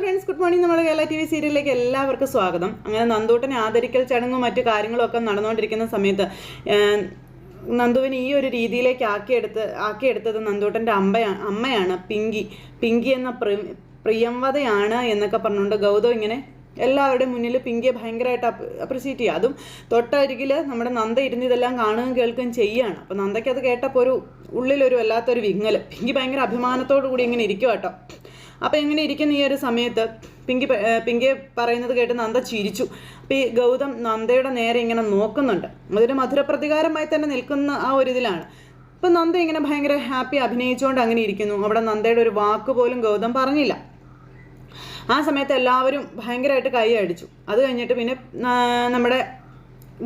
Friends good morning നമ്മുടെ Kerala T V സീരിയലിലേക്ക് എല്ലാവർക്കും സ്വാഗതം. അങ്ങനെ നന്ദൂട്ടനെ ആദരിക്കൽ ചടങ്ങും മറ്റു കാര്യങ്ങളൊക്കെ നടന്നുകൊണ്ടിരിക്കുന്ന സമയത്ത് നന്ദുവിന് ഈ ഒരു രീതിയിലേക്ക് ആക്കിയെടുത്ത് ആക്കിയെടുത്തത് നന്ദൂട്ടന്റെ അമ്മയാണ് അമ്മയാണ് പിങ്കി. പിങ്കി എന്ന പ്രി പ്രിയംവതയാണ് എന്നൊക്കെ പറഞ്ഞുകൊണ്ട് ഗൗതം ഇങ്ങനെ എല്ലാവരുടെയും മുന്നിൽ പിങ്കിയെ ഭയങ്കരമായിട്ട് അപ്രിസിയേറ്റ് ചെയ്യുക അതും തൊട്ടരികിൽ നമ്മുടെ നന്ദ ഇരുന്ന് ഇതെല്ലാം കാണുകയും കേൾക്കുകയും ചെയ്യുകയാണ് അപ്പോൾ നന്ദയ്ക്ക് അത് കേട്ടപ്പോൾ ഒരു ഉള്ളിലൊരു വല്ലാത്തൊരു വിങ്ങൽ പിങ്കി ഭയങ്കര അഭിമാനത്തോടു കൂടി ഇങ്ങനെ ഇരിക്കും കേട്ടോ അപ്പോൾ ഇങ്ങനെ ഇരിക്കുന്ന ഈ ഒരു സമയത്ത് പിങ്കി പിങ്കിയെ പറയുന്നത് കേട്ട് നന്ദ ചിരിച്ചു. അപ്പോൾ ഈ ഗൗതം നന്ദയുടെ നേരെ ഇങ്ങനെ നോക്കുന്നുണ്ട്. അതൊരു മധുരപ്രതികാരമായി തന്നെ നിൽക്കുന്ന ആ ഒരു ഇതിലാണ്. ഇപ്പം നന്ദ ഇങ്ങനെ ഭയങ്കര ഹാപ്പി അഭിനയിച്ചുകൊണ്ട് അങ്ങനെ ഇരിക്കുന്നു. അവിടെ നന്ദയുടെ ഒരു വാക്ക് പോലും ഗൗതം പറഞ്ഞില്ല. ആ സമയത്ത് എല്ലാവരും ഭയങ്കരമായിട്ട് കൈ അടിച്ചു. അത് കഴിഞ്ഞിട്ട് പിന്നെ നമ്മുടെ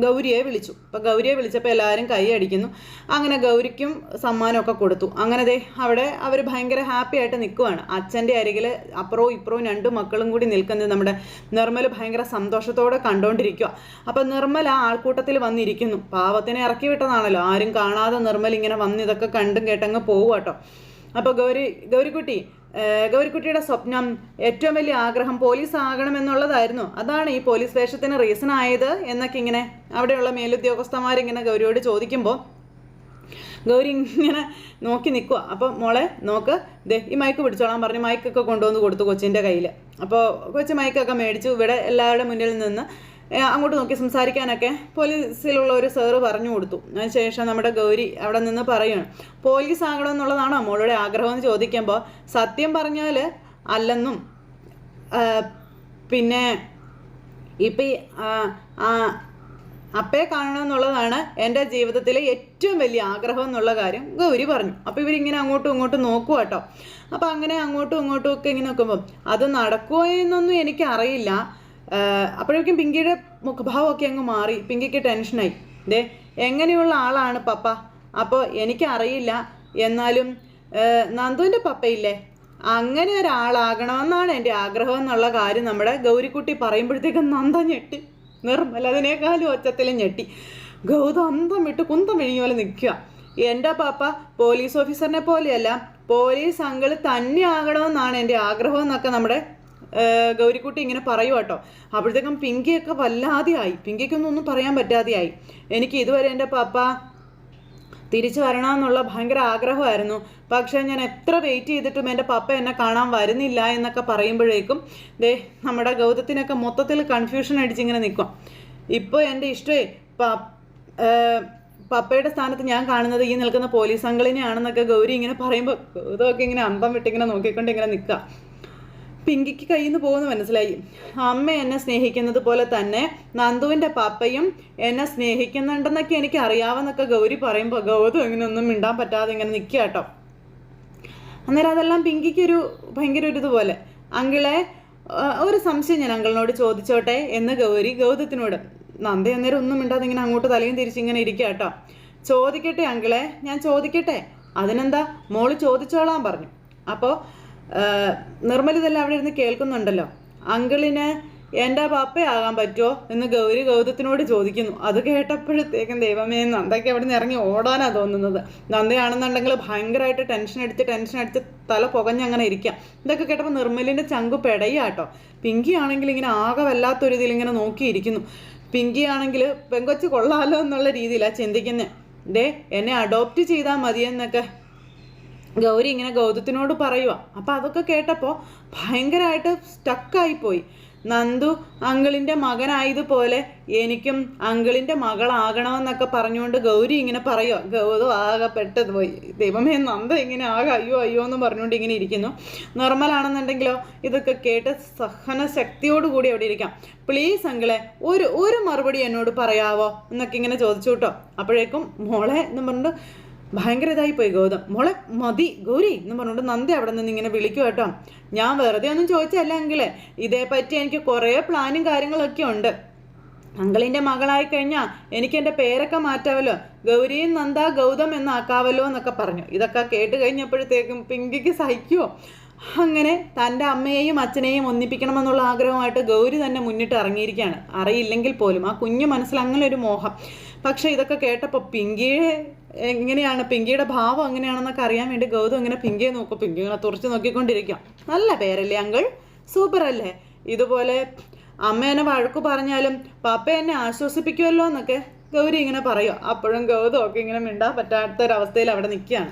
ഗൗരിയെ വിളിച്ചു. അപ്പോൾ ഗൗരിയെ വിളിച്ചപ്പോൾ എല്ലാവരും കൈ അടിക്കുന്നു. അങ്ങനെ ഗൗരിക്കും സമ്മാനമൊക്കെ കൊടുത്തു. അങ്ങനെ ദേ അവിടെ അവർ ഭയങ്കര ഹാപ്പി ആയിട്ട് നിൽക്കുവാണ് അച്ഛന്റെ അരികിൽ അപ്പുറവും ഇപ്പുറവും രണ്ട് മക്കളും കൂടി നിൽക്കുന്നത് നമ്മുടെ നിർമ്മൽ ഭയങ്കര സന്തോഷത്തോടെ കണ്ടുകൊണ്ടിരിക്കുക അപ്പോൾ നിർമ്മൽ ആ ആൾക്കൂട്ടത്തിൽ വന്നിരിക്കുന്നു. പാവത്തിനെ ഇറക്കി വിട്ടതാണല്ലോ. ആരും കാണാതെ നിർമ്മൽ ഇങ്ങനെ വന്ന് ഇതൊക്കെ കണ്ടും കേട്ടങ്ങ് പോവുക അപ്പോൾ ഗൗരി ഗൗരിക്കുട്ടി ഗൗരിക്കുട്ടിയുടെ സ്വപ്നം ഏറ്റവും വലിയ ആഗ്രഹം പോലീസ് ആകണമെന്നുള്ളതായിരുന്നു അതാണ് ഈ പോലീസ് വേഷത്തിന് റീസൺ ആയത് എന്നൊക്കെ ഇങ്ങനെ അവിടെയുള്ള മേലുദ്യോഗസ്ഥന്മാരിങ്ങനെ ഗൗരിയോട് ചോദിക്കുമ്പോൾ ഗൗരി ഇങ്ങനെ നോക്കി നിൽക്കുക അപ്പോൾ മോളെ നോക്ക് ദേ ഈ മൈക്ക് പിടിച്ചോളാൻ പറഞ്ഞ് മൈക്കൊക്കെ കൊണ്ടുവന്ന് കൊടുത്തു കൊച്ചിന്റെ കയ്യിൽ അപ്പോൾ കൊച്ചു മൈക്കൊക്കെ മേടിച്ചു. ഇവിടെ എല്ലാവരുടെ മുന്നിൽ നിന്ന് അങ്ങോട്ട് നോക്കി സംസാരിക്കാനൊക്കെ പോലീസിലുള്ള ഒരു സാറ് പറഞ്ഞു കൊടുത്തു. അതിനുശേഷം നമ്മുടെ ഗൗരി അവിടെ നിന്ന് പറയുകയാണ് പോലീസ് ആകണമെന്നുള്ളതാണോ മോളുടെ ആഗ്രഹം? എന്ന് ചോദിക്കുമ്പോൾ സത്യം പറഞ്ഞാൽ അല്ലെന്നും പിന്നെ ഇപ്പം ഈ ആ, കാണണം അപ്പയെ കാണണമെന്നുള്ളതാണ് എന്റെ ജീവിതത്തിലെ ഏറ്റവും വലിയ ആഗ്രഹം എന്നുള്ള കാര്യം ഗൗരി പറഞ്ഞു. അപ്പോൾ ഇവരിങ്ങനെ അങ്ങോട്ടും ഇങ്ങോട്ടും നോക്കുക കേട്ടോ അപ്പോൾ അങ്ങനെ അങ്ങോട്ടും ഇങ്ങോട്ടും ഒക്കെ ഇങ്ങനെ നോക്കുമ്പോൾ അത് നടക്കുമോ എന്നൊന്നും എനിക്കറിയില്ല. അപ്പോഴേക്കും പിങ്കിയുടെ മുഖഭാവമൊക്കെ അങ്ങ് മാറി. പിങ്കിക്ക് ടെൻഷനായി. ദേ എങ്ങനെയുള്ള ആളാണ് പപ്പ? അപ്പോൾ എനിക്കറിയില്ല. എന്നാലും നന്ദുവിന്റെ പപ്പയില്ലേ? അങ്ങനെ ഒരാളാകണമെന്നാണ് എന്റെ ആഗ്രഹം എന്നുള്ള കാര്യം നമ്മുടെ ഗൗരിക്കുട്ടി പറയുമ്പോഴത്തേക്കും നന്ദ ഞെട്ടി. നിർമ്മല അതിനേക്കാളും ഒച്ചത്തിൽ ഞെട്ടി. ഗൗതം അന്തം വിട്ട് കുന്തം വിഴിഞ്ഞ പോലെ നിൽക്കുക. എന്റെ പാപ്പ പോലീസ് ഓഫീസറിനെ പോലെയല്ല പോലീസ് അങ്കിൾ തന്നെ ആകണമെന്നാണ് എന്റെ ആഗ്രഹം എന്നൊക്കെ നമ്മുടെ ഗൗരിക്കുട്ടി ഇങ്ങനെ പറയുക കേട്ടോ അപ്പോഴത്തേക്കും പിങ്കിയൊക്കെ വല്ലാതെയായി. പിങ്കിക്കൊന്നും ഒന്നും പറയാൻ പറ്റാതെയായി. എനിക്ക് ഇതുവരെ എന്റെ പാപ്പ തിരിച്ചു വരണമെന്നുള്ള ഭയങ്കര ആഗ്രഹമായിരുന്നു. പക്ഷേ ഞാൻ എത്ര വെയിറ്റ് ചെയ്തിട്ടും എന്റെ പപ്പ എന്നെ കാണാൻ വരുന്നില്ല എന്നൊക്കെ പറയുമ്പോഴേക്കും ദേ നമ്മുടെ ഗൗതത്തിനൊക്കെ മൊത്തത്തിൽ കൺഫ്യൂഷൻ അടിച്ചിങ്ങനെ നിൽക്കും. ഇപ്പോൾ എന്റെ ഇഷ്ടമേ പപ്പയുടെ സ്ഥാനത്ത് ഞാൻ കാണുന്നത് ഈ നിൽക്കുന്ന പോലീസ് അങ്കിളിനെയാണെന്നൊക്കെ ഗൗരി ഇങ്ങനെ പറയുമ്പോൾ ഗൗതമൊക്കെ ഇങ്ങനെ അന്തം വിട്ടിങ്ങനെ നോക്കിക്കൊണ്ട് ഇങ്ങനെ നിൽക്കുക പിങ്കിക്ക് കയ്യിൽ നിന്ന് മനസ്സിലായി. അമ്മ എന്നെ സ്നേഹിക്കുന്നത് പോലെ തന്നെ നന്ദുവിന്റെ പാപ്പയും എന്നെ സ്നേഹിക്കുന്നുണ്ടെന്നൊക്കെ എനിക്ക് അറിയാമെന്നൊക്കെ ഗൗരി പറയുമ്പോൾ ഗൗതം ഇങ്ങനെ ഒന്നും മിണ്ടാൻ പറ്റാതെ ഇങ്ങനെ നിൽക്കുക കേട്ടോ. അന്നേരം അതെല്ലാം പിങ്കിക്കൊരു ഭയങ്കര ഒരു ഇതുപോലെ. അങ്കിളെ ഒരു സംശയം ഞാൻ അങ്കിളിനോട് ചോദിച്ചോട്ടെ എന്ന് ഗൗരി ഗൗതത്തിനോട്. നന്ദി അന്നേരം ഒന്നും മിണ്ടാതെ ഇങ്ങനെ അങ്ങോട്ട് തലയും തിരിച്ച് ഇങ്ങനെ ഇരിക്കുക കേട്ടോ. ചോദിക്കട്ടെ അങ്കിളെ ഞാൻ ചോദിക്കട്ടെ. അതിനെന്താ? മോൾ ചോദിച്ചോളാൻ പറഞ്ഞു. അപ്പോൾ നിർമ്മൽ ഇതെല്ലാം അവിടെ ഇരുന്ന് കേൾക്കുന്നുണ്ടല്ലോ. അങ്കിളിന് എന്റെ പപ്പയാകാൻ പറ്റുമോ എന്ന് ഗൗരി ഗൗതത്തിനോട് ചോദിക്കുന്നു. അത് കേട്ടപ്പോഴത്തേക്കും ദൈവമേ നന്ദയ്ക്ക് അവിടെ നിന്ന് ഇറങ്ങി ഓടാനാ തോന്നുന്നത്. നന്ദയാണെന്നുണ്ടെങ്കിൽ ഭയങ്കരമായിട്ട് ടെൻഷൻ അടിച്ച് ടെൻഷൻ അടിച്ച് തല പുകഞ്ഞങ്ങനെ ഇരിക്കാം. ഇതൊക്കെ കേട്ടപ്പോൾ നിർമ്മലിന്റെ ചങ്കു പെടയാട്ടോ. പിങ്കി ആണെങ്കിൽ ഇങ്ങനെ ആകെ വല്ലാത്തൊരു ഇതിൽ ഇങ്ങനെ നോക്കിയിരിക്കുന്നു. പിങ്കി ആണെങ്കിൽ പെങ്കൊച്ച് കൊള്ളാലോ എന്നുള്ള രീതിയിലാണ് ചിന്തിക്കുന്നത് ദേ എന്നെ അഡോപ്റ്റ് ചെയ്താൽ മതിയെന്നൊക്കെ. ഗൗരി ഇങ്ങനെ ഗൗതത്തിനോട് പറയുക അപ്പോൾ അതൊക്കെ കേട്ടപ്പോൾ ഭയങ്കരമായിട്ട് സ്റ്റക്കായിപ്പോയി നന്ദു അങ്കിളിന്റെ മകനായതുപോലെ എനിക്കും അങ്കിളിന്റെ മകളാകണമെന്നൊക്കെ പറഞ്ഞുകൊണ്ട് ഗൗരി ഇങ്ങനെ പറയുക ഗൗതം ആകെ പെട്ടത് പോയി ദൈവമേ നന്ദ ഇങ്ങനെ ആകെ അയ്യോ അയ്യോ എന്ന് പറഞ്ഞുകൊണ്ട് ഇങ്ങനെ ഇരിക്കുന്നു. നോർമലാണെന്നുണ്ടെങ്കിലോ ഇതൊക്കെ കേട്ട് സഹന ശക്തിയോട് കൂടി അവിടെ ഇരിക്കാം. പ്ലീസ് അങ്കിളെ ഒരു ഒരു മറുപടി എന്നോട് പറയാവോ? എന്നൊക്കെ ഇങ്ങനെ ചോദിച്ചു കേട്ടോ. അപ്പോഴേക്കും മോളെ എന്ന് പറഞ്ഞിട്ട് ഭയങ്കര ഇതായി പോയി ഗൗതം. മോളെ മതി ഗൗരി എന്ന് പറഞ്ഞുകൊണ്ട് നന്ദി അവിടെ നിന്ന് ഇങ്ങനെ വിളിക്കും കേട്ടോ. ഞാൻ വെറുതെ ഒന്നും ചോദിച്ചല്ല എങ്കിലേ ഇതേപ്പറ്റി എനിക്ക് കുറേ പ്ലാനും കാര്യങ്ങളൊക്കെ ഉണ്ട്. അങ്കിളിന്റെ മകളായി കഴിഞ്ഞാൽ എനിക്ക് എന്റെ പേരൊക്കെ മാറ്റാവല്ലോ. ഗൗരിയും നന്ദ ഗൗതം എന്നാക്കാവല്ലോ എന്നൊക്കെ പറഞ്ഞു. ഇതൊക്കെ കേട്ട് കഴിഞ്ഞപ്പോഴത്തേക്കും പിങ്കിക്ക് സഹിക്കുമോ അങ്ങനെ തന്റെ അമ്മയെയും അച്ഛനെയും ഒന്നിപ്പിക്കണമെന്നുള്ള ആഗ്രഹമായിട്ട് ഗൗരി തന്നെ മുന്നിട്ട് ഇറങ്ങിയിരിക്കുകയാണ്. അറിയില്ലെങ്കിൽ പോലും ആ കുഞ്ഞു മനസ്സിൽ അങ്ങനെ ഒരു മോഹം. പക്ഷേ ഇതൊക്കെ കേട്ടപ്പോൾ പിങ്കിയെ എങ്ങനെയാണ് പിങ്കിയുടെ ഭാവം എങ്ങനെയാണെന്നൊക്കെ അറിയാൻ വേണ്ടി ഗൗതം ഇങ്ങനെ പിങ്കിയെ നോക്കും. പിങ്കി ഇങ്ങനെ തുറച്ച് നോക്കിക്കൊണ്ടിരിക്കാം. നല്ല പേരല്ലേ അങ്കിൾ? സൂപ്പർ അല്ലേ ഇതുപോലെ അമ്മ എന്നെ വഴക്കു പറഞ്ഞാലും പപ്പ എന്നെ ആശ്വസിപ്പിക്കുമല്ലോ എന്നൊക്കെ ഗൗരി ഇങ്ങനെ പറയുക അപ്പോഴും ഗൗതമൊക്കെ ഇങ്ങനെ മിണ്ടാൻ പറ്റാത്ത ഒരവസ്ഥയിൽ അവിടെ നിൽക്കുകയാണ്.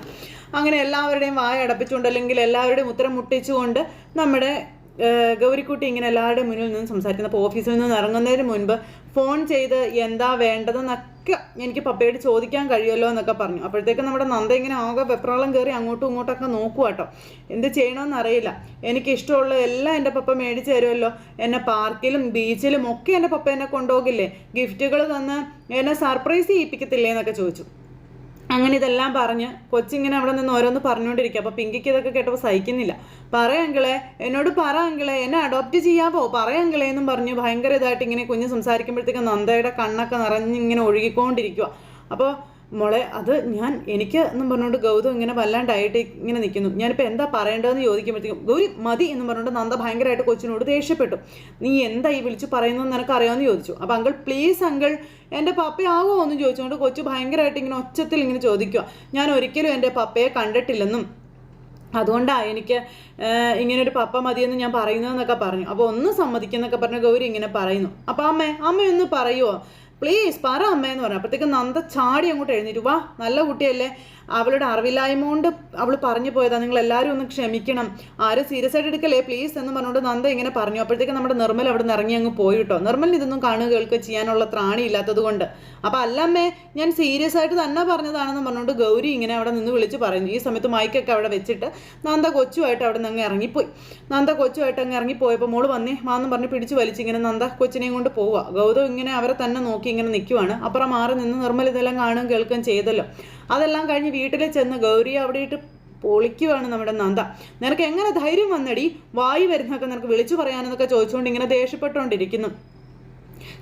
അങ്ങനെ എല്ലാവരുടെയും വായ അടപ്പിച്ചുകൊണ്ട് അല്ലെങ്കിൽ എല്ലാവരുടെയും ഉത്തരം മുട്ടിച്ചുകൊണ്ട് നമ്മുടെ ഗൗരിക്കുട്ടി ഇങ്ങനെ എല്ലാവരുടെയും മുന്നിൽ നിന്ന് സംസാരിക്കുന്നത് അപ്പോൾ ഓഫീസിൽ നിന്ന് ഇറങ്ങുന്നതിന് മുൻപ് ഫോൺ ചെയ്ത് എന്താ വേണ്ടതെന്നൊക്കെ എനിക്ക് പപ്പയോട് ചോദിക്കാൻ കഴിയുമല്ലോ എന്നൊക്കെ പറഞ്ഞു. അപ്പോഴത്തേക്ക് നമ്മുടെ നന്ദ ഇങ്ങനെ ആകെ വെപ്രാളം കയറി അങ്ങോട്ടും ഇങ്ങോട്ടൊക്കെ നോക്കുക കേട്ടോ എന്ത് ചെയ്യണമെന്ന് അറിയില്ല. എനിക്ക് ഇഷ്ടമുള്ള എല്ലാം എന്റെ പപ്പ മേടിച്ച് തരുമല്ലോ. എന്നെ പാർക്കിലും ബീച്ചിലും ഒക്കെ എന്റെ പപ്പ എന്നെ കൊണ്ടുപോകില്ലേ? ഗിഫ്റ്റുകൾ തന്ന് എന്നെ സർപ്രൈസ് ചെയ്യിപ്പിക്കത്തില്ലേ എന്നൊക്കെ ചോദിച്ചു. അങ്ങനെ ഇതെല്ലാം പറഞ്ഞ് കൊച്ചിങ്ങനെ അവിടെ നിന്ന് ഓരോന്ന് പറഞ്ഞുകൊണ്ടിരിക്കുക അപ്പോൾ പിങ്കിക്ക് ഇതൊക്കെ കേട്ടപ്പോൾ സഹിക്കുന്നില്ല. പറയങ്കിളെ എന്നോട് പറ അങ്കിളെ എന്നെ അഡോപ്റ്റ് ചെയ്യാമോ പറയങ്കിളെ എന്നും പറഞ്ഞ് ഭയങ്കര ഇതായിട്ട് ഇങ്ങനെ കുഞ്ഞ് സംസാരിക്കുമ്പോഴത്തേക്കും നന്ദയുടെ കണ്ണൊക്കെ നിറഞ്ഞിങ്ങനെ ഒഴുകിക്കൊണ്ടിരിക്കുക അപ്പോൾ മോളെ അത് ഞാൻ എനിക്ക് എന്നും പറഞ്ഞുകൊണ്ട് ഗൗതം ഇങ്ങനെ വല്ലാണ്ടായിട്ട് ഇങ്ങനെ നിൽക്കുന്നു. ഞാനിപ്പോൾ എന്താ പറയേണ്ടതെന്ന് ചോദിക്കുമ്പോഴത്തേക്കും ഗൗരി മതി എന്ന് പറഞ്ഞുകൊണ്ട് നന്ദ ഭയങ്കരമായിട്ട് കൊച്ചിനോട് ദേഷ്യപ്പെട്ടു. നീ എന്താ ഈ വിളിച്ച് പറയുന്നതെന്ന് നിനക്കറിയാമെന്ന് ചോദിച്ചു. അപ്പോൾ അങ്കിൾ പ്ലീസ് അങ്കിൾ എന്റെ പപ്പയാവോ എന്ന് ചോദിച്ചുകൊണ്ട് കൊച്ചു ഭയങ്കരമായിട്ട് ഇങ്ങനെ ഒച്ചത്തിൽ ഇങ്ങനെ ചോദിക്കുക ഞാൻ ഒരിക്കലും എന്റെ പപ്പയെ കണ്ടിട്ടില്ലെന്നും അതുകൊണ്ടാണ് എനിക്ക് ഇങ്ങനൊരു പപ്പ മതിയെന്ന് ഞാൻ പറയുന്നതെന്നൊക്കെ പറഞ്ഞു. അപ്പോൾ ഒന്ന് സമ്മതിക്കുന്നൊക്കെ പറഞ്ഞ ഗൗരി ഇങ്ങനെ പറയുന്നു. അപ്പോൾ അമ്മേ അമ്മയൊന്ന് പറയുമോ പ്ലീസ് പറ അമ്മ എന്ന് പറഞ്ഞു. അപ്പോഴത്തേക്ക് നന്ദ ചാടി അങ്ങോട്ട് എഴുന്നേറ്റ്. വാ നല്ല കുട്ടിയല്ലേ. അവളുടെ അറിവില്ലായ്മ കൊണ്ട് അവൾ പറഞ്ഞു പോയതാണ് നിങ്ങൾ എല്ലാവരും ഒന്ന് ക്ഷമിക്കണം. ആരും സീരിയസ് ആയിട്ട് എടുക്കല്ലേ? പ്ലീസ് എന്ന് പറഞ്ഞുകൊണ്ട് നന്ദ ഇങ്ങനെ പറഞ്ഞു. അപ്പോഴത്തേക്ക് നമ്മുടെ നിർമ്മൽ അവിടെ നിന്ന് ഇറങ്ങി അങ്ങ് പോയി കേട്ടോ. നിർമ്മലിന് ഇതൊന്നും കാണുക കേൾക്കുക ചെയ്യാനുള്ള ത്രാണി ഇല്ലാത്തത് കൊണ്ട്. അപ്പം അല്ലമ്മേ ഞാൻ സീരിയസ് ആയിട്ട് തന്നെ പറഞ്ഞതാണെന്ന് പറഞ്ഞുകൊണ്ട് ഗൗരി ഇങ്ങനെ അവിടെ നിന്ന് വിളിച്ച് പറഞ്ഞു ഈ സമയത്ത് മൈക്കൊക്കെ അവിടെ വെച്ചിട്ട് നന്ദ കൊച്ചുമായിട്ട് അവിടെ നിന്ന് അങ്ങ് ഇറങ്ങിപ്പോയി. നന്ദ കൊച്ചുമായിട്ട് അങ്ങ് ഇറങ്ങിപ്പോയപ്പോൾ മോൾ വന്നേ. മാന്നും പറഞ്ഞ് പിടിച്ച് വലിച്ച് ഇങ്ങനെ നന്ദ കൊച്ചിനെയും കൊണ്ട് പോവുക. ഗൗതം ഇങ്ങനെ അവരെ തന്നെ നോക്കി ഇങ്ങനെ നിൽക്കുവാണ് അപ്പുറം മാറി നിന്ന് നിർമ്മൽ ഇതെല്ലാം കാണുകയും കേൾക്കുകയും ചെയ്തല്ലോ. അതെല്ലാം കഴിഞ്ഞ് വീട്ടിൽ ചെന്ന് ഗൗരിയെ അവിടെ ഇട്ട് പൊളിക്കുവാണ് നമ്മുടെ നന്ദ. നിനക്ക് എങ്ങനെ ധൈര്യം വന്നടി? വായി വരുന്നൊക്കെ നിനക്ക് വിളിച്ചു പറയാനെന്നൊക്കെ ചോദിച്ചുകൊണ്ട് ഇങ്ങനെ ദേഷ്യപ്പെട്ടുകൊണ്ടിരിക്കുന്നു.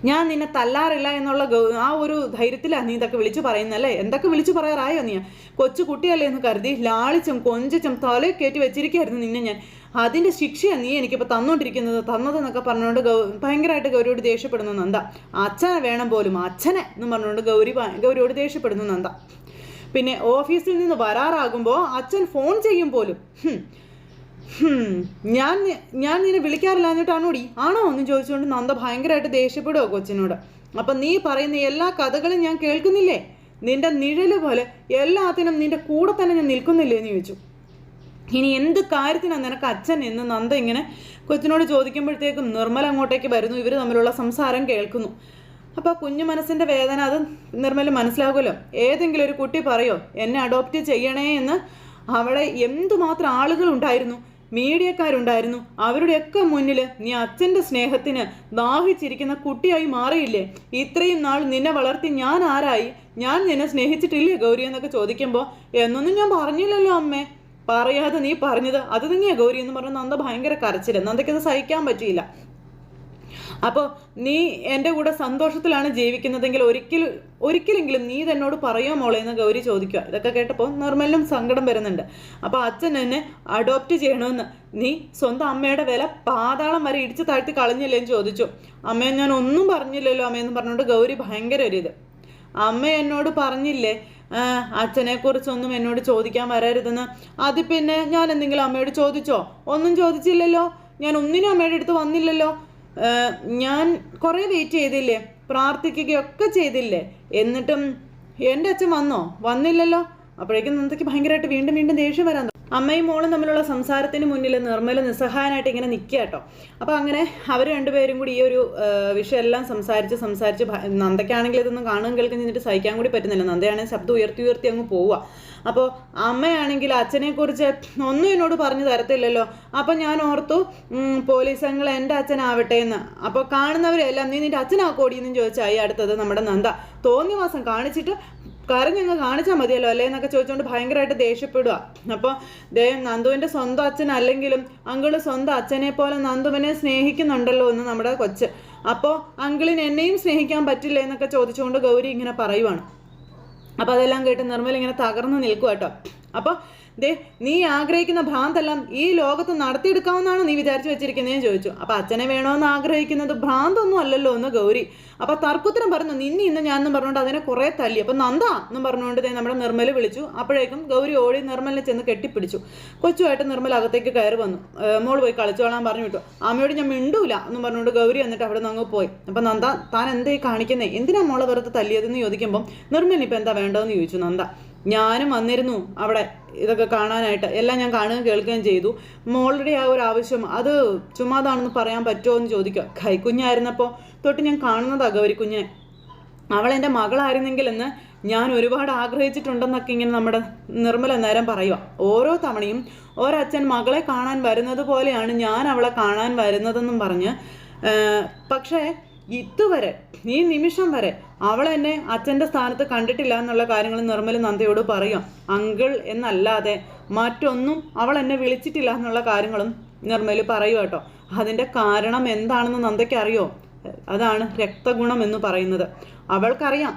ഞാൻ നിന്നെ തല്ലാറില്ല എന്നുള്ള ആ ഒരു ധൈര്യത്തിലാണ് നീ ഇതൊക്കെ വിളിച്ചു പറയുന്നല്ലേ എന്തൊക്കെ വിളിച്ചു പറയാറായോ നീ? കൊച്ചു കുട്ടിയല്ലേ എന്ന് കരുതി ലാളിച്ചും കൊഞ്ചിച്ചും തലയിൽ കയറ്റി വെച്ചിരിക്കുകയായിരുന്നു നിന്നെ ഞാൻ. അതിന്റെ ശിക്ഷയാണ് നീ എനിക്കിപ്പോൾ തന്നുകൊണ്ടിരിക്കുന്നത് തന്നതെന്നൊക്കെ പറഞ്ഞുകൊണ്ട് ഗൗ ഭയങ്കരമായിട്ട് ഗൗരിയോട് ദേഷ്യപ്പെടുന്നു നന്ദ. അച്ഛനെ വേണം പോലും. അച്ഛനെ എന്ന് പറഞ്ഞുകൊണ്ട് ഗൗരി ഗൗരിയോട് ദേഷ്യപ്പെടുന്നു നന്ദ. പിന്നെ ഓഫീസിൽ നിന്ന് വരാറാകുമ്പോൾ അച്ഛൻ ഫോൺ ചെയ്യും പോലും. ഞാൻ നിന്നെ ഞാൻ നിന്നെ വിളിക്കാറില്ലാഞ്ഞിട്ടാണോടി ആണോ? എന്ന് ചോദിച്ചുകൊണ്ട് നന്ദ ഭയങ്കരമായിട്ട് ദേഷ്യപ്പെടുമോ കൊച്ചിനോട്. അപ്പം നീ പറയുന്ന എല്ലാ കഥകളും ഞാൻ കേൾക്കുന്നില്ലേ? നിന്റെ നിഴൽ പോലെ എല്ലാത്തിനും നിന്റെ കൂടെ തന്നെ ഞാൻ നിൽക്കുന്നില്ലേ എന്ന് ചോദിച്ചു. ഇനി എന്ത് കാര്യത്തിനാണ് നിനക്ക് അച്ഛൻ എന്ന് നന്ദ ഇങ്ങനെ കൊച്ചിനോട് ചോദിക്കുമ്പോഴത്തേക്കും നിർമ്മല അങ്ങോട്ടേക്ക് വരുന്നു. ഇവർ തമ്മിലുള്ള സംസാരം കേൾക്കുന്നു. അപ്പോൾ കുഞ്ഞു മനസ്സിന്റെ വേദന അത് നിർമ്മല മനസ്സിലാകുമല്ലോ. ഏതെങ്കിലും ഒരു കുട്ടി പറയോ എന്നെ അഡോപ്റ്റ് ചെയ്യണേ എന്ന്. അവിടെ എന്തുമാത്രം ആളുകളുണ്ടായിരുന്നു. മീഡിയക്കാരുണ്ടായിരുന്നു. അവരുടെയൊക്കെ മുന്നിൽ നീ അച്ഛന്റെ സ്നേഹത്തിന് ദാഹിച്ചിരിക്കുന്ന കുട്ടിയായി മാറിയില്ലേ? ഇത്രയും നാൾ നിന്നെ വളർത്തി ഞാൻ ആരായി? ഞാൻ നിന്നെ സ്നേഹിച്ചിട്ടില്ലേ ഗൗരി എന്നൊക്കെ ചോദിക്കുമ്പോൾ എന്നൊന്നും ഞാൻ പറഞ്ഞില്ലല്ലോ അമ്മേ. പറയാതെ നീ പറഞ്ഞത് അത് തന്നെയാ ഗൗരി എന്ന് പറഞ്ഞ് നന്ദ ഭയങ്കര കരച്ചില്ല നന്ദയ്ക്കത് സഹിക്കാൻ പറ്റിയില്ല. അപ്പോൾ നീ എന്റെ കൂടെ സന്തോഷത്തിലാണ് ജീവിക്കുന്നതെങ്കിൽ ഒരിക്കലും ഒരിക്കലെങ്കിലും നീ ഇതെന്നോട് പറയോ മോളെ എന്ന് ഗൗരി ചോദിക്കുക. ഇതൊക്കെ കേട്ടപ്പോൾ നിർമ്മലിനും സങ്കടം വരുന്നുണ്ട്. അപ്പോൾ അച്ഛൻ എന്നെ അഡോപ്റ്റ് ചെയ്യണമെന്ന് നീ സ്വന്തം അമ്മയുടെ വില പാതാളം വരെ ഇടിച്ചു താഴ്ത്തി കളഞ്ഞില്ലേന്ന് ചോദിച്ചു. അമ്മയെ ഞാൻ ഒന്നും പറഞ്ഞില്ലല്ലോ അമ്മയെന്ന് പറഞ്ഞുകൊണ്ട് ഗൗരി ഭയങ്കര ഒരു ഇത്. അമ്മ എന്നോട് പറഞ്ഞില്ലേ അച്ഛനെക്കുറിച്ചൊന്നും എന്നോട് ചോദിക്കാൻ വരരുതെന്ന്. അത് പിന്നെ ഞാൻ എന്തെങ്കിലും അമ്മയോട് ചോദിച്ചോ? ഒന്നും ചോദിച്ചില്ലല്ലോ. ഞാൻ ഒന്നിനും അമ്മയുടെ അടുത്ത് വന്നില്ലല്ലോ. ഞാൻ കുറേ വെയിറ്റ് ചെയ്തില്ലേ? പ്രാർത്ഥിക്കുകയൊക്കെ ചെയ്തില്ലേ? എന്നിട്ടും എന്റെ അച്ഛൻ വന്നോ? വന്നില്ലല്ലോ? അപ്പോഴേക്കും നന്ദയ്ക്ക് ഭയങ്കരമായിട്ട് വീണ്ടും വീണ്ടും ദേഷ്യം വരാൻ അമ്മയും മോളും തമ്മിലുള്ള സംസാരത്തിന് മുന്നിൽ നിർമ്മല നിസ്സഹായനായിട്ട് ഇങ്ങനെ നിൽക്കുക കേട്ടോ. അപ്പോൾ അങ്ങനെ അവർ രണ്ടുപേരും കൂടി ഈ ഒരു വിഷയമെല്ലാം സംസാരിച്ച് സംസാരിച്ച് നന്ദയ്ക്കാണെങ്കിൽ ഇതൊന്നും കാണുകയും കേൾക്കുന്ന സഹിക്കാൻ കൂടി പറ്റുന്നില്ല. നന്ദയാണെങ്കിൽ ശബ്ദം ഉയർത്തി ഉയർത്തി അങ്ങ് പോവുക. അപ്പോൾ അമ്മയാണെങ്കിൽ അച്ഛനെക്കുറിച്ച് ഒന്നും എന്നോട് പറഞ്ഞു തരത്തില്ലല്ലോ. അപ്പം ഞാൻ ഓർത്തു പോലീസ് അങ്ങൾ എന്റെ അച്ഛനാവട്ടെ എന്ന്. അപ്പോൾ കാണുന്നവരെല്ലാം നീ നിന്റെ അച്ഛനാക്കോടി എന്നും ചോദിച്ചായി അടുത്തത് നമ്മുടെ നന്ദ. തോന്നിയ മാസം കാണിച്ചിട്ട് കരഞ്ഞങ്ങ് കാണിച്ചാൽ മതിയല്ലോ അല്ലേ എന്നൊക്കെ ചോദിച്ചുകൊണ്ട് ഭയങ്കരമായിട്ട് ദേഷ്യപ്പെടുക അപ്പോൾ ദേ നന്ദുവിന്റെ സ്വന്തം അച്ഛൻ അല്ലെങ്കിലും അങ്കിൾ സ്വന്തം അച്ഛനെ പോലെ നന്ദുവിനെ സ്നേഹിക്കുന്നുണ്ടല്ലോ എന്ന് നമ്മുടെ കൊച്ച്. അപ്പോൾ അങ്കിളിന് എന്നെയും സ്നേഹിക്കാൻ പറ്റില്ല എന്നൊക്കെ ചോദിച്ചുകൊണ്ട് ഗൗരി ഇങ്ങനെ പറയുവാണ്. അപ്പോൾ അതെല്ലാം കേട്ട് നിർമ്മൽ ഇങ്ങനെ തകർന്നു നിൽക്കുക കേട്ടോ അപ്പോൾ ദേ നീ ആഗ്രഹിക്കുന്ന ഭ്രാന്തെല്ലാം ഈ ലോകത്ത് നടത്തിയെടുക്കാമെന്നാണ് നീ വിചാരിച്ചു വെച്ചിരിക്കുന്നതെന്ന് ചോദിച്ചു. അപ്പോൾ അച്ഛനെ വേണമെന്ന് ആഗ്രഹിക്കുന്നത് ഭ്രാന്തൊന്നും അല്ലല്ലോ എന്ന് ഗൗരി. അപ്പോൾ തർക്കുത്തരം പറഞ്ഞു നിന്നി ഇന്ന് ഞാൻ എന്നും പറഞ്ഞുകൊണ്ട് അതിനെ കുറേ തല്ലി. അപ്പോൾ നന്ദ എന്നും പറഞ്ഞുകൊണ്ട് ദേ നമ്മുടെ നിർമ്മൽ വിളിച്ചു. അപ്പോഴേക്കും ഗൗരി ഓടി നിർമ്മലിനെ ചെന്ന് കെട്ടിപ്പിടിച്ചു. കൊച്ചുമായിട്ട് നിർമ്മൽ അകത്തേക്ക് കയറി വന്നു. മോൾ പോയി കളിച്ചോളാൻ പറഞ്ഞു വിട്ടു. അമ്മയോട് ഞാൻ മിണ്ടൂല എന്നും പറഞ്ഞുകൊണ്ട് ഗൗരി എന്നിട്ട് അവിടെ നിന്ന് അങ്ങ് പോയി. അപ്പോൾ നന്ദ താൻ എന്തേ കാണിക്കുന്നേ? എന്തിനാ മോളെ വെറുതെ തല്ലിയതെന്ന് ചോദിക്കുമ്പം നിർമ്മലിനിപ്പോൾ എന്താ വേണ്ടതെന്ന് ചോദിച്ചു നന്ദ. ഞാനും വന്നിരുന്നു അവിടെ ഇതൊക്കെ കാണാനായിട്ട്. എല്ലാം ഞാൻ കാണുകയും കേൾക്കുകയും ചെയ്തു. മോളുടെ ആ ഒരു ആവശ്യം അത് ചുമ്മാതാണെന്ന് പറയാൻ പറ്റുമോ എന്ന് ചോദിക്കുക. കൈക്കുഞ്ഞായിരുന്നപ്പോൾ തൊട്ട് ഞാൻ കാണുന്നതാ ഗൗരി കുഞ്ഞിനെ. അവൾ എന്റെ മകളായിരുന്നെങ്കിൽ എന്ന് ഞാൻ ഒരുപാട് ആഗ്രഹിച്ചിട്ടുണ്ടെന്നൊക്കെ ഇങ്ങനെ നമ്മുടെ നിർമ്മല നേരം പറയുക. ഓരോ തവണയും ഒരച്ഛൻ മകളെ കാണാൻ വരുന്നത് പോലെയാണ് ഞാൻ അവളെ കാണാൻ വരുന്നതെന്നും പറഞ്ഞ് പക്ഷേ ഇതുവരെ ഈ നിമിഷം വരെ അവൾ എന്നെ അച്ഛന്റെ സ്ഥാനത്ത് കണ്ടിട്ടില്ല എന്നുള്ള കാര്യങ്ങൾ നിർമ്മല നന്ദയോട് പറയും. അങ്കിൾ എന്നല്ലാതെ മറ്റൊന്നും അവൾ എന്നെ വിളിച്ചിട്ടില്ല എന്നുള്ള കാര്യങ്ങളും നിർമ്മൽ പറയും കേട്ടോ. അതിന്റെ കാരണം എന്താണെന്ന് നന്ദയ്ക്ക് അറിയോ അതാണ് രക്തഗുണം എന്ന് പറയുന്നത്. അവൾക്കറിയാം.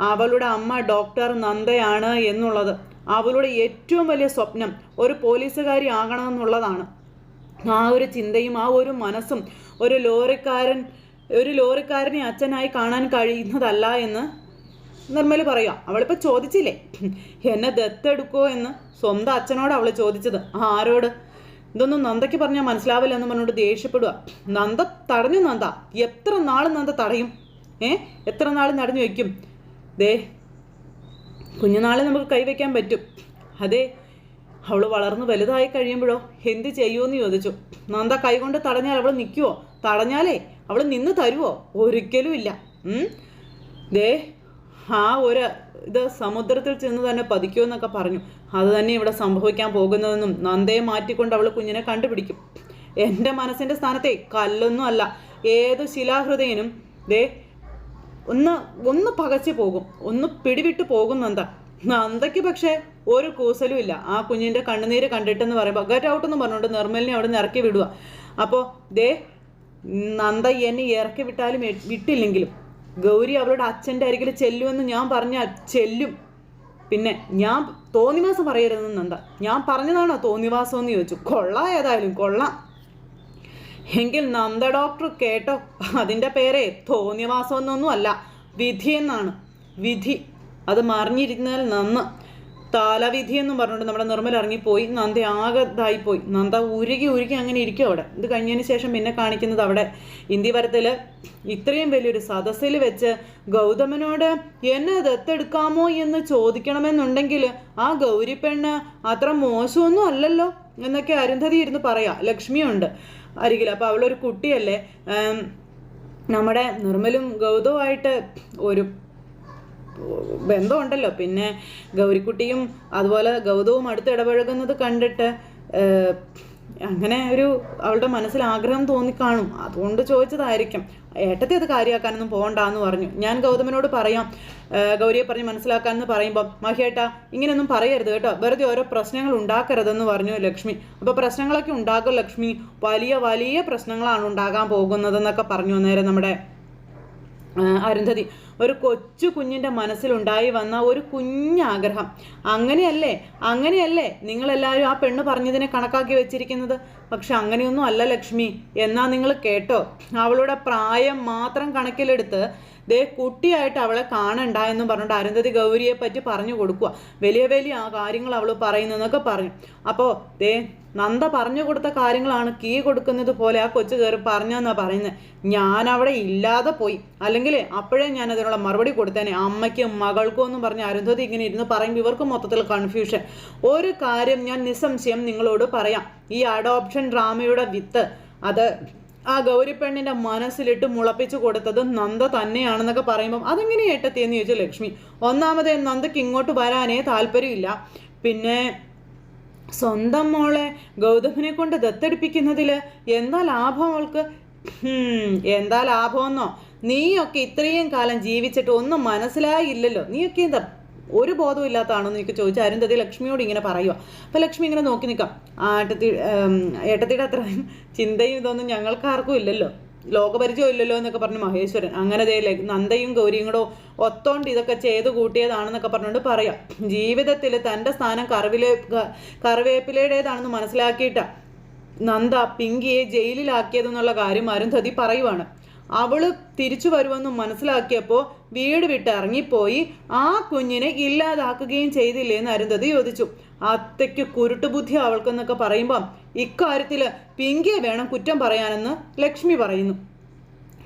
അവളുടെ അമ്മ ഡോക്ടർ നന്ദയാണ് എന്നുള്ളത്. അവളുടെ ഏറ്റവും വലിയ സ്വപ്നം ഒരു പോലീസുകാരി ആകണമെന്നുള്ളതാണ്. ആ ഒരു ചിന്തയും ആ ഒരു മനസ്സും ഒരു ലോറിക്കാരൻ ഒരു ലോറിക്കാരനെ അച്ഛനായി കാണാൻ കഴിയുന്നതല്ല എന്ന് നിർമ്മൽ പറയാം അവളിപ്പോൾ ചോദിച്ചില്ലേ? എന്നെ ദത്തെടുക്കോ എന്ന് സ്വന്തം അച്ഛനോട് അവൾ ചോദിച്ചത്. ആരോട്? ഇതൊന്നും നന്ദയ്ക്ക് പറഞ്ഞാൽ മനസ്സിലാവില്ല എന്ന് പറഞ്ഞോട് ദേഷ്യപ്പെടുക. നന്ദ തടഞ്ഞു നന്ദ. എത്ര നാൾ നന്ദ തടയും? ഏ? എത്ര നാൾ നടഞ്ഞു വയ്ക്കും? ദേ കുഞ്ഞുനാളെ നമുക്ക് കൈവയ്ക്കാൻ പറ്റും. അതെ അവൾ വളർന്ന് വലുതായി കഴിയുമ്പോഴോ എന്ത് ചെയ്യുമെന്ന് ചോദിച്ചു. നന്ദ കൈകൊണ്ട് തടഞ്ഞാൽ അവൾ നിൽക്കുവോ? തടഞ്ഞാലേ അവൾ നിന്ന് തരുവോ? ഒരിക്കലും ഇല്ല? ദേ ആ ഒരു ഇത് സമുദ്രത്തിൽ ചെന്ന് തന്നെ പതിക്കുമെന്നൊക്കെ പറഞ്ഞു. അത് തന്നെ ഇവിടെ സംഭവിക്കാൻ പോകുന്നതെന്നും നന്ദയെ മാറ്റിക്കൊണ്ട് അവൾ കുഞ്ഞിനെ കണ്ടുപിടിക്കും. എന്റെ മനസ്സിന്റെ സ്ഥാനത്തെ കല്ലൊന്നും അല്ല. ഏത് ശിലാഹൃദയനും ദേ ഒന്ന് ഒന്ന് പകച്ചു പോകും. ഒന്ന് പിടിവിട്ട് പോകും നന്ദ. നന്ദയ്ക്ക് പക്ഷേ ഒരു കൂസലും ഇല്ല. ആ കുഞ്ഞിന്റെ കണ്ണുനീര് കണ്ടിട്ടെന്ന് പറയുമ്പോൾ ഗെറ്റ് ഔട്ട് എന്ന് പറഞ്ഞുകൊണ്ട് നിർമ്മലിനെ അവിടെ നിന്ന് ഇറക്കി വിടുക അപ്പോൾ ദേ നന്ദ എന്നെ ഇറക്കി വിട്ടാലും വിട്ടില്ലെങ്കിലും ഗൗരി അവളുടെ അച്ഛന്റെ അരികിൽ ചെല്ലുമെന്ന് ഞാൻ പറഞ്ഞാൽ ചെല്ലും. പിന്നെ ഞാൻ തോന്നിവാസം പറയരുതെന്ന് നന്ദ. ഞാൻ പറഞ്ഞതാണോ തോന്നിവാസം എന്ന് ചോദിച്ചു. കൊള്ളാം ഏതായാലും കൊള്ളാം. എങ്കിൽ നന്ദ ഡോക്ടർ കേട്ടോ? അതിന്റെ പേരെ തോന്നിവാസം എന്നൊന്നും അല്ല വിധി എന്നാണ്. വിധി. അത് മറിഞ്ഞിരുന്നാൽ നന്ന്. തലവിധി എന്നും പറഞ്ഞുകൊണ്ട് നമ്മുടെ നിർമ്മൽ ഇറങ്ങിപ്പോയി. നന്ദ ആകെ ഇതായിപ്പോയി നന്ദ ഉരുകി ഉരുകി അങ്ങനെ ഇരിക്കും അവിടെ. ഇത് കഴിഞ്ഞതിന് ശേഷം പിന്നെ കാണിക്കുന്നത് അവിടെ ഇന്ത്യവരത്തിൽ ഇത്രയും വലിയൊരു സദസ്സിൽ വെച്ച് ഗൗതമനോട് എന്നെ ദത്തെടുക്കാമോ എന്ന് ചോദിക്കണമെന്നുണ്ടെങ്കിൽ ആ ഗൗരി പെണ്ണ് അത്ര മോശമൊന്നും അല്ലല്ലോ എന്നൊക്കെ അരുന്ധതി ഇരുന്ന് പറയാം. ലക്ഷ്മിയുണ്ട് അരികിൽ അപ്പോൾ അവളൊരു കുട്ടിയല്ലേ. നമ്മുടെ നിർമ്മലും ഗൗതവുമായിട്ട് ഒരു ബന്ധമുണ്ടല്ലോ. പിന്നെ ഗൗരിക്കുട്ടിയും അതുപോലെ ഗൗതവും അടുത്ത് ഇടപഴകുന്നത് കണ്ടിട്ട് അങ്ങനെ ഒരു അവളുടെ മനസ്സിൽ ആഗ്രഹം തോന്നിക്കാണും. അതുകൊണ്ട് ചോദിച്ചതായിരിക്കും ഏട്ടത്തെ അത് കാര്യമാക്കാനൊന്നും പോകണ്ടെന്ന് പറഞ്ഞു. ഞാൻ ഗൗതമനോട് പറയാം ഗൗരിയെ പറഞ്ഞ് മനസ്സിലാക്കാമെന്ന് പറയുമ്പോൾ മഹിയേട്ടാ ഇങ്ങനെയൊന്നും പറയരുത് കേട്ടോ. വെറുതെ ഓരോ പ്രശ്നങ്ങൾ ഉണ്ടാക്കരുതെന്ന് പറഞ്ഞു ലക്ഷ്മി. അപ്പോൾ പ്രശ്നങ്ങളൊക്കെ ഉണ്ടാക്കും ലക്ഷ്മി. വലിയ വലിയ പ്രശ്നങ്ങളാണ് ഉണ്ടാകാൻ പോകുന്നതെന്നൊക്കെ പറഞ്ഞു നേരെ നമ്മുടെ അരുന്ധതി. ഒരു കൊച്ചു കുഞ്ഞിന്റെ മനസ്സിലുണ്ടായി വന്ന ഒരു കുഞ്ഞാഗ്രഹം. അങ്ങനെയല്ലേ? അങ്ങനെയല്ലേ നിങ്ങളെല്ലാവരും ആ പെണ്ണ് പറഞ്ഞതിനെ കണക്കാക്കി വെച്ചിരിക്കുന്നത്? പക്ഷെ അങ്ങനെയൊന്നും അല്ല ലക്ഷ്മി. എന്നാ നിങ്ങൾ കേട്ടോ. അവളുടെ പ്രായം മാത്രം കണക്കിലെടുത്ത് ദേ കുട്ടിയായിട്ട് അവളെ കാണണ്ട എന്ന് പറഞ്ഞിട്ട് അരുന്ധതി ഗൗരിയെ പറ്റി പറഞ്ഞു കൊടുക്കുക വലിയ വലിയ ആ കാര്യങ്ങൾ അവൾ പറയുന്നതെന്നൊക്കെ പറഞ്ഞു അപ്പോൾ ദേ നന്ദ പറഞ്ഞു കൊടുത്ത കാര്യങ്ങളാണ് കീ കൊടുക്കുന്നത് പോലെ ആ കൊച്ചു കയറി പറഞ്ഞെന്നാ പറയുന്നത് ഞാൻ അവിടെ ഇല്ലാതെ പോയി. അല്ലെങ്കിൽ അപ്പോഴേ ഞാൻ അതിനുള്ള മറുപടി കൊടുത്തേനെ. അമ്മയ്ക്കും മകൾക്കും എന്ന് പറഞ്ഞ് അരുന്ധതി ഇങ്ങനെ ഇരുന്ന് പറയുമ്പോൾ ഇവർക്ക് മൊത്തത്തിൽ കൺഫ്യൂഷൻ ഒരു കാര്യം ഞാൻ നിസ്സംശയം നിങ്ങളോട് പറയാം. ഈ അഡോപ്ഷൻ ഡ്രാമയുടെ വിത്ത് അത് ആ ഗൗരിപ്പെണ്ണിന്റെ മനസ്സിലിട്ട് മുളപ്പിച്ചു കൊടുത്തത് നന്ദ തന്നെയാണെന്നൊക്കെ പറയുമ്പം അതെങ്ങനെ ഏട്ടത്തിയെന്ന് ചോദിച്ചു ലക്ഷ്മി. ഒന്നാമത് നന്ദക്ക് ഇങ്ങോട്ട് വരാനേ താല്പര്യമില്ല. പിന്നെ സ്വന്തം മോളെ ഗൗതമിനെ കൊണ്ട് ദത്തെടുപ്പിക്കുന്നതിൽ എന്താ ലാഭം അവൾക്ക്? എന്താ ലാഭമെന്നോ? നീയൊക്കെ ഇത്രയും കാലം ജീവിച്ചിട്ട് ഒന്നും മനസ്സിലായില്ലല്ലോ. നീയൊക്കെ എന്താ ഒരു ബോധവും ഇല്ലാത്തതാണെന്ന് എനിക്ക് ചോദിച്ചു അരുന്ധതി ലക്ഷ്മിയോട് ഇങ്ങനെ പറയുക അപ്പോൾ ലക്ഷ്മി ഇങ്ങനെ നോക്കി നിൽക്കാം ആട്ടത്തി ഏട്ടത്തിയുടെ അത്രയും ചിന്തയും ഇതൊന്നും ഞങ്ങൾക്കാർക്കും ഇല്ലല്ലോ. ലോകപരിചയം ഇല്ലല്ലോ എന്നൊക്കെ പറഞ്ഞു മഹേശ്വരൻ. അങ്ങനെ നന്ദയും ഗൗരിയും കൂടെ ഒത്തോണ്ട് ഇതൊക്കെ ചെയ്ത് കൂട്ടിയതാണെന്നൊക്കെ പറഞ്ഞുകൊണ്ട് പറയാം. ജീവിതത്തിൽ തന്റെ സ്ഥാനം കറിവിലെ കറിവേപ്പിലയുടേതാണെന്ന് മനസ്സിലാക്കിയിട്ടാ നന്ദ പിങ്കിയെ ജയിലിലാക്കിയതെന്നുള്ള കാര്യം അരുന്ധതി പറയുവാണ്. അവൾ തിരിച്ചു വരുമെന്ന് മനസ്സിലാക്കിയപ്പോൾ വീട് വിട്ട് ഇറങ്ങിപ്പോയി. ആ കുഞ്ഞിനെ ഇല്ലാതാക്കുകയും ചെയ്തില്ലേ എന്ന് അരുന്ധതി ചോദിച്ചു. അത്തയ്ക്ക് കുരുട്ടുബുദ്ധി അവൾക്കെന്നൊക്കെ പറയുമ്പം ഇക്കാര്യത്തിൽ പിങ്കിയെ വേണം കുറ്റം പറയാനെന്ന് ലക്ഷ്മി പറയുന്നു.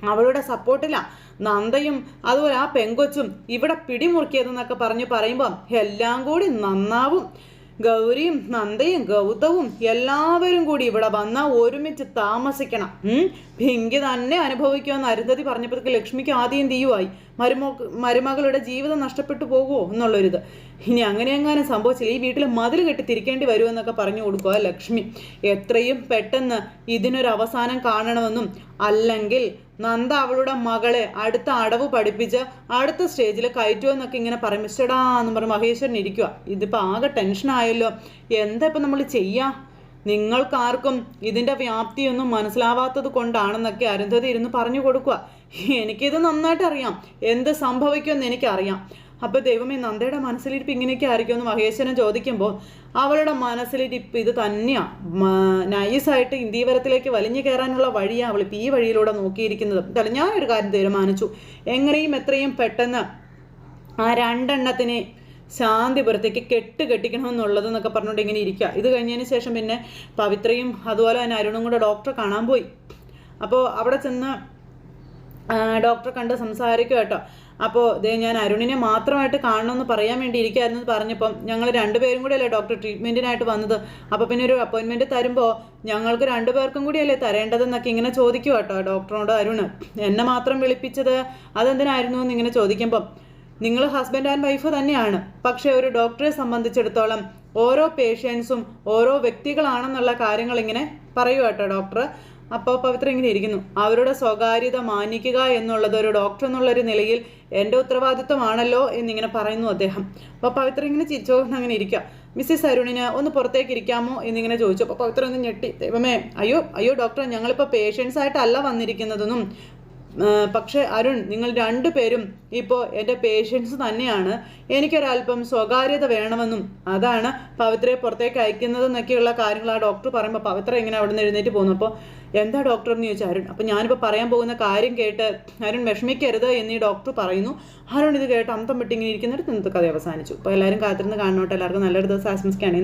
അവളുടെ സപ്പോർട്ടില്ല നന്ദയും അതുപോലെ ആ പെങ്കൊച്ചും ഇവിടെ പിടിമുറുക്കിയതെന്നൊക്കെ പറഞ്ഞ് പറയുമ്പം എല്ലാം കൂടി നന്നാവും. ഗൗരിയും നന്ദയും ഗൗതവും എല്ലാവരും കൂടി ഇവിടെ വന്നാൽ ഒരുമിച്ച് താമസിക്കണം. ഭിങ്കി തന്നെ അനുഭവിക്കുമെന്ന് അരുന്ധതി പറഞ്ഞപ്പോഴത്തേക്ക് ലക്ഷ്മിക്ക് ആദ്യം തീയുമായി. മരുമോ മരുമകളുടെ ജീവിതം നഷ്ടപ്പെട്ടു പോകുമോ എന്നുള്ളൊരിത്. ഇനി അങ്ങനെ എങ്ങാനും സംഭവിച്ചില്ല ഈ വീട്ടിൽ മതിൽ കെട്ടി തിരിക്കേണ്ടി വരുമെന്നൊക്കെ പറഞ്ഞു കൊടുക്കുക ലക്ഷ്മി. എത്രയും പെട്ടെന്ന് ഇതിനൊരു അവസാനം കാണണമെന്നും അല്ലെങ്കിൽ നന്ദ അവളുടെ മകളെ അടുത്ത അടവ് പഠിപ്പിച്ച് അടുത്ത സ്റ്റേജിൽ കയറ്റുമെന്നൊക്കെ ഇങ്ങനെ പറയും. മിസ്റ്റടാ എന്ന് പറഞ്ഞ് മഹേശ്വരൻ ഇരിക്കുക ഇതിപ്പോൾ ആകെ ടെൻഷനായല്ലോ എന്താ ഇപ്പം നമ്മൾ ചെയ്യാ? നിങ്ങൾക്കാർക്കും ഇതിന്റെ വ്യാപ്തിയൊന്നും മനസ്സിലാവാത്തത് കൊണ്ടാണെന്നൊക്കെ അരുന്ധതി ഇരുന്ന് പറഞ്ഞു കൊടുക്കുക എനിക്കിത് നന്നായിട്ട് അറിയാം എന്ത് സംഭവിക്കുമെന്ന് എനിക്കറിയാം. അപ്പോൾ ദൈവമേ നന്ദയുടെ മനസ്സിലിരിപ്പ് ഇങ്ങനെയൊക്കെ ആയിരിക്കുമെന്ന് മഹേശ്വരൻ ചോദിക്കുമ്പോൾ അവളുടെ മനസ്സിലിരിപ്പ് ഇത് തന്നെയാണ് നൈസായിട്ട് ഇന്ത്യവരത്തിലേക്ക് വലിഞ്ഞു കയറാനുള്ള വഴിയാണ് അവൾ ഈ വഴിയിലൂടെ നോക്കിയിരിക്കുന്നത്. എന്തായാലും ഞാനൊരു കാര്യം തീരുമാനിച്ചു. എങ്ങനെയും എത്രയും പെട്ടെന്ന് ആ രണ്ടെണ്ണത്തിനെ ശാന്തിപുരത്തേക്ക് കെട്ട് കെട്ടിക്കണമെന്നുള്ളത് എന്നൊക്കെ പറഞ്ഞുകൊണ്ട് ഇങ്ങനെ ഇരിക്കുക ഇത് കഴിഞ്ഞതിന് ശേഷം പിന്നെ പവിത്രയും അതുപോലെ തന്നെ അരുണും കൂടെ ഡോക്ടറെ കാണാൻ പോയി. അപ്പോൾ അവിടെ ചെന്ന് ഡോക്ടറെ കണ്ട് സംസാരിക്കും കേട്ടോ. അപ്പോൾ ഇതേ ഞാൻ അരുണിനെ മാത്രമായിട്ട് കാണണമെന്ന് പറയാൻ വേണ്ടി ഇരിക്കുകയായിരുന്നു എന്ന് പറഞ്ഞപ്പം ഞങ്ങൾ രണ്ടുപേരും കൂടിയല്ലേ ഡോക്ടർ ട്രീറ്റ്മെന്റിനായിട്ട് വന്നത്. അപ്പോൾ പിന്നെ ഒരു അപ്പോയിൻമെന്റ് തരുമ്പോൾ ഞങ്ങൾക്ക് രണ്ടുപേർക്കും കൂടിയല്ലേ തരേണ്ടതെന്നൊക്കെ ഇങ്ങനെ ചോദിക്കുക കേട്ടോ ഡോക്ടറോട് അരുണ്. എന്നെ മാത്രം വിളിപ്പിച്ചത് അതെന്തിനായിരുന്നു എന്ന് ഇങ്ങനെ ചോദിക്കുമ്പം നിങ്ങൾ ഹസ്ബൻഡ് ആൻഡ് വൈഫ് തന്നെയാണ്. പക്ഷേ ഒരു ഡോക്ടറെ സംബന്ധിച്ചിടത്തോളം ഓരോ പേഷ്യൻസും ഓരോ വ്യക്തികളാണെന്നുള്ള കാര്യങ്ങൾ ഇങ്ങനെ പറയുക കേട്ടോ ഡോക്ടർ അപ്പോൾ പവിത്ര ഇങ്ങനെ ഇരിക്കുന്നു അവരുടെ സ്വകാര്യത മാനിക്കുക എന്നുള്ളത് ഒരു ഡോക്ടർ എന്നുള്ളൊരു നിലയിൽ എന്റെ ഉത്തരവാദിത്വമാണല്ലോ എന്നിങ്ങനെ പറയുന്നു അദ്ദേഹം. അപ്പോൾ പവിത്ര ഇങ്ങനെ ചിരിച്ചോ? അങ്ങനെ ഇരിക്കുക മിസ്സിസ് അരുണിന് ഒന്ന് പുറത്തേക്ക് ഇരിക്കാമോ എന്നിങ്ങനെ ചോദിച്ചു. അപ്പോൾ പവിത്ര ഒന്ന് ഞെട്ടി. ദൈവമേ അയ്യോ അയ്യോ ഡോക്ടർ ഞങ്ങളിപ്പോൾ പേഷ്യൻസ് ആയിട്ടല്ല വന്നിരിക്കുന്നതെന്നും പക്ഷേ അരുൺ നിങ്ങൾ രണ്ടുപേരും ഇപ്പോൾ എന്റെ പേഷ്യൻസ് തന്നെയാണ്. എനിക്കൊരല്പം സ്വകാര്യത വേണമെന്നും അതാണ് പവിത്രയെ പുറത്തേക്ക് അയക്കുന്നതെന്നൊക്കെയുള്ള കാര്യങ്ങൾ ആ ഡോക്ടർ പറയുമ്പോൾ പവിത്ര ഇങ്ങനെ അവിടെ നിന്ന് എഴുന്നേറ്റ് പോകുന്നു. അപ്പോൾ എന്താ ഡോക്ടർ എന്ന് ചോദിച്ചു അരുൺ അപ്പോൾ ഞാനിപ്പോൾ പറയാൻ പോകുന്ന കാര്യം കേട്ട് അരുൺ വിഷമിക്കരുത് എന്ന് ഈ ഡോക്ടർ പറയുന്നു. അരുൺ ഇത് കേട്ട് അന്തം വിട്ടിങ്ങനെ ഇരിക്കുന്നിടത്ത് ഇന്നത്തെ കഥ അവസാനിച്ചു. അപ്പോൾ എല്ലാവരും കാത്തിരുന്ന് കാണണോട്ടെ. എല്ലാവർക്കും നല്ലൊരു ദിവസം ആശംസിക്കുകയാണ്.